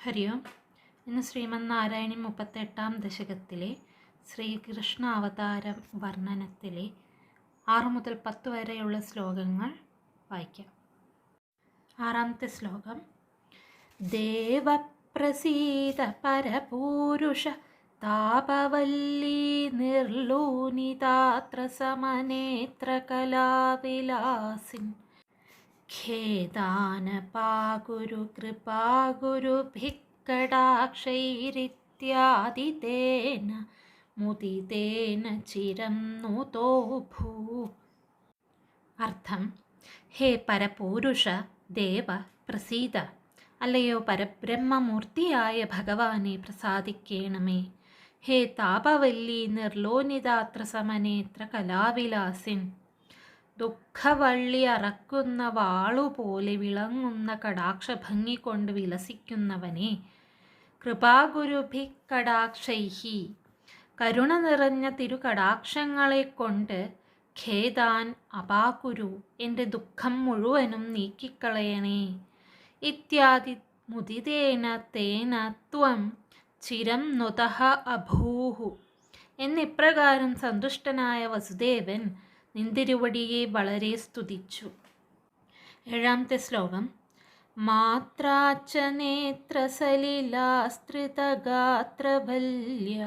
ഹരി ഓം. ഇന്ന് ശ്രീമന്നാരായണി മുപ്പത്തെട്ടാം ദശകത്തിലെ ശ്രീകൃഷ്ണ അവതാര വർണനത്തിലെ ആറ് മുതൽ പത്ത് വരെയുള്ള ശ്ലോകങ്ങൾ വായിക്കാം. ആറാമത്തെ ശ്ലോകം. ദേവപ്രസീത പരപൂരുഷ താപവല്ലി നിർലൂനിതാത്ര സമനേത്ര കലാവിലാസിൻ ഖേദാനപാകുരു ഭിക്കടാക്ഷൈരിത്യാദിതേന മുദിതേന ചിരം നുതോ ഭൂ അർത്ഥം ഹേ പരപൂരുഷ ദേവ പ്രസീത അല്ലയോ പരബ്രഹ്മമൂർത്തിയായ ഭഗവാനെ പ്രസാദിക്കേണമേ. ഹേ താപവല്ലി നിർലോനിതാത്ര സമനേത്ര കലാവിലാസിൻ. ദുഃഖവള്ളി അറക്കുന്ന വാളുപോലെ വിളങ്ങുന്ന കടാക്ഷഭംഗി കൊണ്ട് വിലസിക്കുന്നവനെ. കൃപാഗുരുഭി കടാക്ഷൈഹി. കരുണ നിറഞ്ഞ തിരുകടാക്ഷങ്ങളെ കൊണ്ട് ഖേദാൻ അപാകുരു എന്റെ ദുഃഖം മുഴുവനും നീക്കിക്കളയണേ. ഇത്യാദി മുദിതേന തേന ത്വം ചിരം നുതഹ അഭൂഹു. എന്നിപ്രകാരം സന്തുഷ്ടനായ വസുദേവൻ നിന്തിരുവടിയെ വളരെ സ്തുതിച്ചു. ഏഴാമത്തെ ശ്ലോകം. മാത്രാച്ച നേത്രസലിലാസ്ത്രിതഗാത്രവല്യ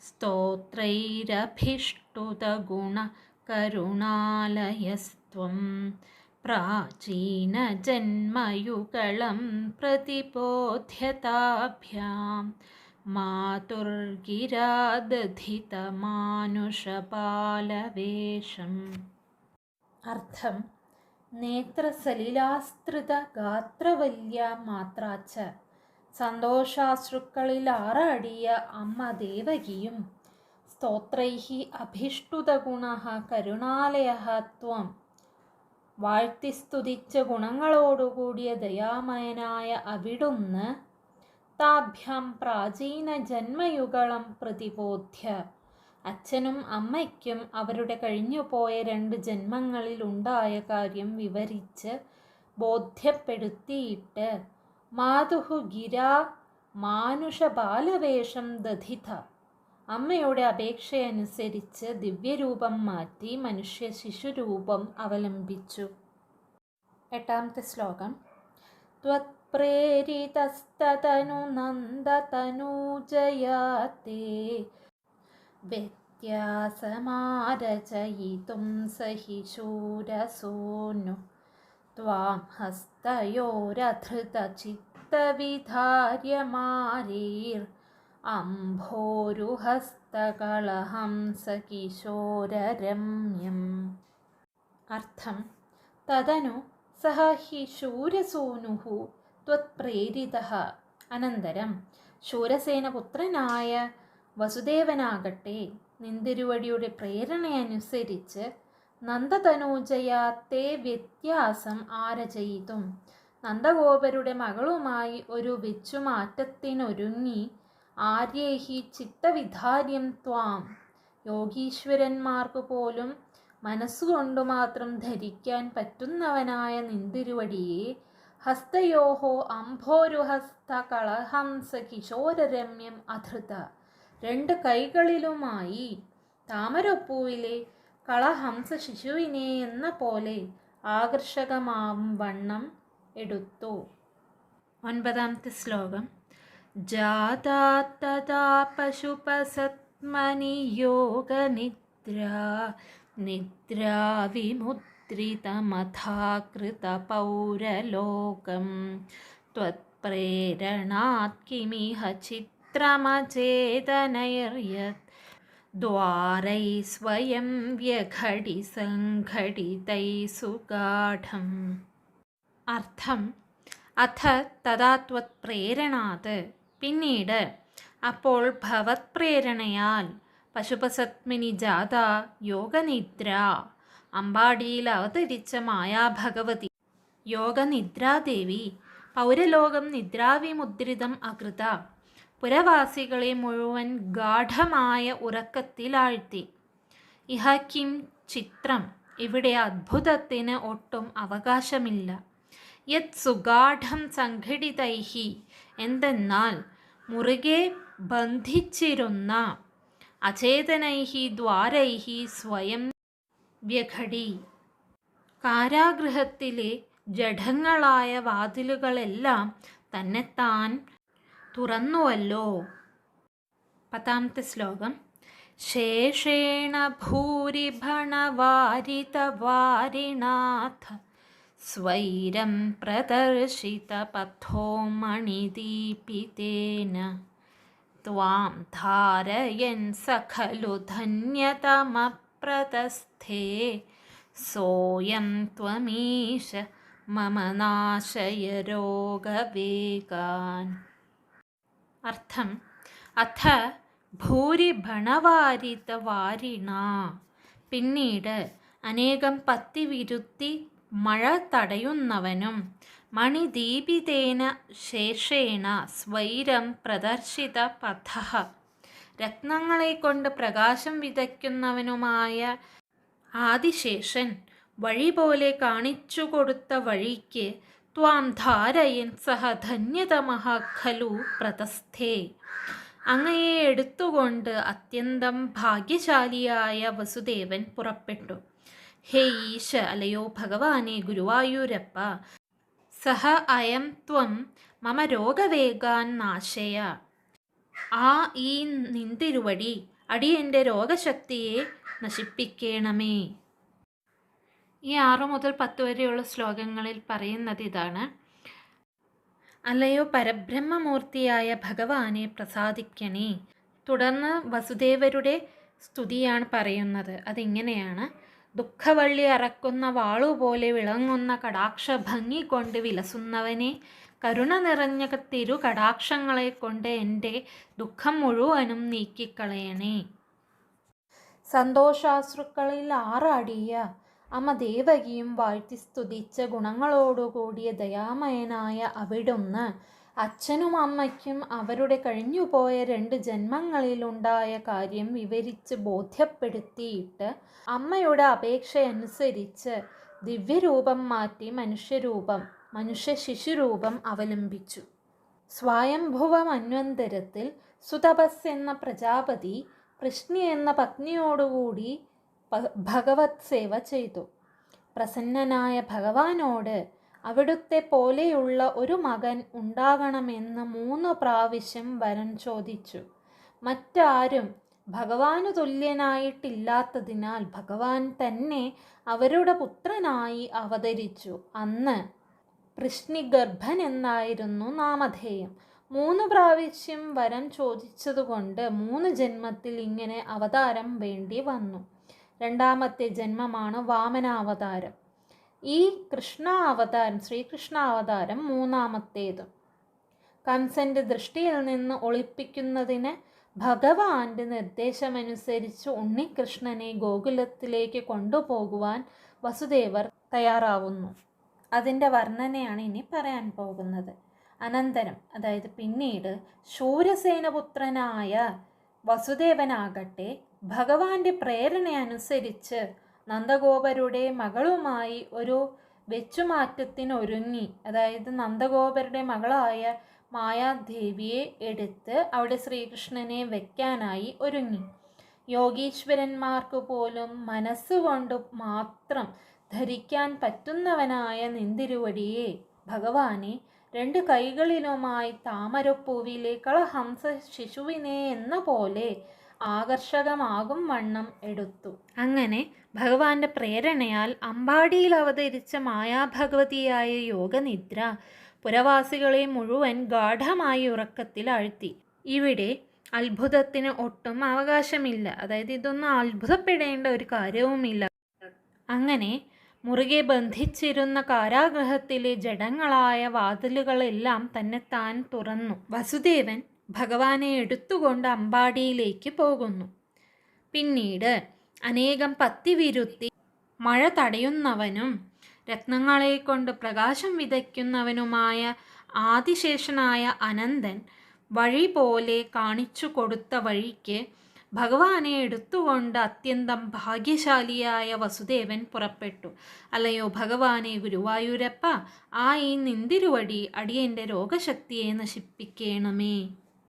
സ്തോത്രൈരഭിഷ്ടുതഗുണ കരുണാലയസ്ത്വം പ്രാചീനജന്മയുഗളം പ്രതിബോധ്യതാഭ്യാം മാതുർഗിരാദധിതമാനുഷപാലവേഷം അർത്ഥം നേത്രസലിലാസ്തൃത ഗാത്രവല്യ മാത്രാച്ച സന്തോഷാശ്രുക്കളിൽ ആറാടിയ അമ്മ ദേവകിയും സ്തോത്രൈഹി അഭിഷ്ടുതഗുണ കരുണാലയ ത്വം. വാഴ്ത്തിസ്തുതിച്ച ഗുണങ്ങളോടുകൂടിയ ദയാമയനായ അവിടുന്ന് താഭ്യാം പ്രാചീന ജന്മയുഗളം പ്രതിബോധ്യ. അച്ഛനും അമ്മയ്ക്കും അവരുടെ കഴിഞ്ഞുപോയ രണ്ട് ജന്മങ്ങളിൽ ഉണ്ടായ കാര്യം വിവരിച്ച് ബോധ്യപ്പെടുത്തിയിട്ട് മാതുഹു ഗിരാ മാനുഷ ബാലവേഷം ദധിത അമ്മയുടെ അപേക്ഷയനുസരിച്ച് ദിവ്യരൂപം മാറ്റി മനുഷ്യ ശിശുരൂപം അവലംബിച്ചു. എട്ടാമത്തെ ശ്ലോകം. ത്വത്പ്രേരിതസ്തനു നന്ദതനൂജയാത്തെ വ്യത്യാസമാരചയിതും സഹി ശൂരസൂനു ത്വാം ഹസ്തയോരധൃതചിത്തവിധാര്യമാരീർ. അംഭോരുഹസ്തകളഹംസകിശോരരമ്യം അർത്ഥം. തദനു സഹ ഹി ശൂരസൂനുഹു ത്വത്പ്രേരിത. അനന്തരം ശൂരസേനപുത്രനായ വസുദേവനാകട്ടെ നിന്തിരുവടിയുടെ പ്രേരണയനുസരിച്ച് നന്ദതനൂജയാത്തെ വ്യത്യാസം ആരചയിതും. നന്ദഗോപരുടെ മകളുമായി ഒരു വെച്ചുമാറ്റത്തിനൊരുങ്ങി ആര്യേഹി ചിത്തവിധാര്യം ത്വാം. യോഗീശ്വരന്മാർക്ക് പോലും മനസ്സുകൊണ്ടു മാത്രം ധരിക്കാൻ പറ്റുന്നവനായ നിന്തിരുവടിയെ ഹസ്തയോഹോ അംഭോരുഹസ്ത കളഹംസ കിശോരരമ്യം അധൃത രണ്ട് കൈകളിലുമായി താമരപ്പൂവിലെ കളഹംസ ശിശുവിനെ എന്ന പോലെ ആകർഷകമാവും വണ്ണം എടുത്തു. ഒൻപതാമത്തെ ശ്ലോകം. ജാതാ പശുപസത്മനിയോഗനിദ്ര പശുപസത്മനി യോഗനിദ്ര നിദ്രാവിമുദ്രിതമഥാകൃതപൗരലോകം त्वत्प्रेरणात् किमिह चित्रमचेतनैर्यत् द्वारै स्वयं व्यघटि सङ्घटितै सुगाढम् അർത്ഥം അഥ തഥാ ത്വത്പ്രേരണാത് പിന്നീട് അപ്പോൾ ഭവത് പ്രേരണയാൽ പശുപസത്മിനി ജാത യോഗനിദ്ര അമ്പാടിയിൽ അവതരിച്ച മായാഭഗവതി യോഗനിദ്രാദേവി പൗരലോകം നിദ്രാവിമുദ്രിതം അകൃത. പുരവാസികളെ മുഴുവൻ ഗാഠമായ ഉറക്കത്തിലാഴ്ത്തി. ഇഹ കിം ചിത്രം ഇവിടെ അത്ഭുതത്തിന് ഒട്ടും അവകാശമില്ല. യത് സുഗാഠം സംഘടിതൈഹി എന്തെന്നാൽ മുറുകെ ബന്ധിച്ചിരുന്ന അചേതനൈഹി ദ്വാരൈഹി സ്വയം വ്യഘടി. കാരാഗൃഹത്തിലെ ജഡങ്ങളായ വാതിലുകളെല്ലാം തന്നെത്താൻ തുറന്നുവല്ലോ. പത്താമത്തെ ശ്ലോകം. ശേഷേണ ഭൂരിഭണവാരിതവാരിണാഥ സ്വൈരം പ്രദർശിത പഥോ മണിദീപിതേന ത്വാം ധാരയൻ സഖലു ധന്യതമ धन्यतमप्रतस्थे सोऽयं त्वमीश मम नाशय रोगवेगान् അർത്ഥം അഥ ഭൂരിഭണവാരിതവാരിണ പിന്നീട് അനേകം പത്തി വിരുത്തി മഴ തടയുന്നവനും മണിദീപിതേന ശേഷേണ സ്വൈരം പ്രദർശിത പഥ രത്നങ്ങളെ കൊണ്ട് പ്രകാശം വിതയ്ക്കുന്നവനുമായ ആദിശേഷൻ വഴി പോലെ കാണിച്ചു കൊടുത്ത വഴിക്ക് ത്വാം ധാരയൻ സഹ ധന്യതമഹ ഖലു പ്രതസ്ഥേ. അങ്ങയെ എടുത്തുകൊണ്ട് അത്യന്തം ഭാഗ്യശാലിയായ വസുദേവൻ പുറപ്പെട്ടു. ഹേ ഈശ അലയോ ഭഗവാനെ ഗുരുവായൂരപ്പ സഹ അയം ത്വം മമ രോഗവേഗാൻ നാശയ. ആ ഈ നിന്തിരുവടി അടിയന്റെ രോഗശക്തിയെ നശിപ്പിക്കണമേ. ഈ ആറ് മുതൽ പത്ത് വരെയുള്ള ശ്ലോകങ്ങളിൽ പറയുന്നത് ഇതാണ്. അല്ലയോ പരബ്രഹ്മമൂർത്തിയായ ഭഗവാനെ പ്രസാദിക്കണേ. തുടർന്ന് വസുദേവരുടെ സ്തുതിയാണ് പറയുന്നത്. അതിങ്ങനെയാണ്. ദുഃഖവള്ളി അറക്കുന്ന വാളുപോലെ വിളങ്ങുന്ന കടാക്ഷ ഭംഗി കൊണ്ട് വിലസുന്നവനെ കരുണ നിറഞ്ഞ തിരു കടാക്ഷങ്ങളെ കൊണ്ട് എന്റെ ദുഃഖം മുഴുവനും നീക്കിക്കളയണേ. സന്തോഷാശ്രുക്കളിൽ ആറാടിയ അമ്മ ദേവകിയും വാഴ്ത്തി സ്തുതിച്ച ഗുണങ്ങളോടുകൂടിയ ദയാമയനായ അവിടുന്ന് അച്ഛനും അമ്മയ്ക്കും അവരുടെ കഴിഞ്ഞുപോയ രണ്ട് ജന്മങ്ങളിലുണ്ടായ കാര്യം വിവരിച്ച് ബോധ്യപ്പെടുത്തിയിട്ട് അമ്മയുടെ അപേക്ഷയനുസരിച്ച് ദിവ്യരൂപം മാറ്റി മനുഷ്യരൂപം മനുഷ്യ ശിശുരൂപം അവലംബിച്ചു. സ്വയംഭുവ മന്വന്തരത്തിൽ സുതപസ് എന്ന പ്രജാപതി കൃഷ്ണി എന്ന പത്നിയോടുകൂടി ഭഗവത് സേവ ചെയ്തു. പ്രസന്നനായ ഭഗവാനോട് അവിടുത്തെ പോലെയുള്ള ഒരു മകൻ ഉണ്ടാകണമെന്ന് മൂന്ന് പ്രാവശ്യം വരൻ ചോദിച്ചു. മറ്റാരും ഭഗവാനു തുല്യനായിട്ടില്ലാത്തതിനാൽ ഭഗവാൻ തന്നെ അവരുടെ പുത്രനായി അവതരിച്ചു. അന്ന് കൃഷ്ണിഗർഭൻ എന്നായിരുന്നു നാമധേയം. മൂന്ന് പ്രാവശ്യം വരം ചോദിച്ചതുകൊണ്ട് മൂന്ന് ജന്മത്തിൽ ഇങ്ങനെ അവതാരം വേണ്ടി വന്നു. രണ്ടാമത്തെ ജന്മമാണ് വാമനാവതാരം. ഈ കൃഷ്ണ അവതാരം ശ്രീകൃഷ്ണ അവതാരം മൂന്നാമത്തേതും. കംസന്റെ ദൃഷ്ടിയിൽ നിന്ന് ഒളിപ്പിക്കുന്നതിന് ഭഗവാന്റെ നിർദ്ദേശമനുസരിച്ച് ഉണ്ണികൃഷ്ണനെ ഗോകുലത്തിലേക്ക് കൊണ്ടുപോകുവാൻ വസുദേവർ തയ്യാറാവുന്നു. അതിന്റെ വർണനയാണ് ഇനി പറയാൻ പോകുന്നത്. അനന്തരം അതായത് പിന്നീട് ശൂരസേനപുത്രനായ വസുദേവനാകട്ടെ ഭഗവാന്റെ പ്രേരണയനുസരിച്ച് നന്ദഗോപരുടെ മകളുമായി ഒരു വെച്ചുമാറ്റത്തിനൊരുങ്ങി. അതായത് നന്ദഗോപരുടെ മകളായ മായാദേവിയെ എടുത്ത് അവിടെ ശ്രീകൃഷ്ണനെ വയ്ക്കാനായി ഒരുങ്ങി. യോഗീശ്വരന്മാർക്ക് പോലും മനസ്സുകൊണ്ട് മാത്രം ധരിക്കാൻ പറ്റുന്നവനായ നിന്തിരുവടിയെ ഭഗവാനെ രണ്ട് കൈകളിലുമായി താമരപ്പൂവിലെ കളഹംസ ശിശുവിനെ എന്ന പോലെ ആകർഷകമാകും വണ്ണം എടുത്തു. അങ്ങനെ ഭഗവാന്റെ പ്രേരണയാൽ അമ്പാടിയിൽ അവതരിച്ച മായാഭഗവതിയായ യോഗനിദ്ര പുരവാസികളെ മുഴുവൻ ഗാഠമായി ഉറക്കത്തിൽ ആഴ്ത്തി. ഇവിടെ അത്ഭുതത്തിന് ഒട്ടും അവകാശമില്ല. അതായത് ഇതൊന്നും അത്ഭുതപ്പെടേണ്ട ഒരു കാര്യവുമില്ല. അങ്ങനെ മുറുകെ ബന്ധിച്ചിരുന്ന കാരാഗ്രഹത്തിലെ ജഡങ്ങളായ വാതിലുകളെല്ലാം തന്നെ താൻ തുറന്നു. വസുദേവൻ ഭഗവാനെ എടുത്തുകൊണ്ട് അമ്പാടിയിലേക്ക് പോകുന്നു. പിന്നീട് അനേകം പത്തി വിരുത്തി മഴ തടയുന്നവനും രത്നങ്ങളെ കൊണ്ട് പ്രകാശം വിതയ്ക്കുന്നവനുമായ ആദിശേഷനായ അനന്തൻ വഴി പോലെ കാണിച്ചു കൊടുത്ത വഴിക്ക് ഭഗവാനെ എടുത്തുകൊണ്ട് അത്യന്തം ഭാഗ്യശാലിയായ വസുദേവൻ പുറപ്പെട്ടു. അല്ലയോ ഭഗവാനെ ഗുരുവായൂരപ്പ ആ ഈ നിന്തിരുവടി അടിയന്റെ രോഗശക്തിയെ നശിപ്പിക്കണമേ.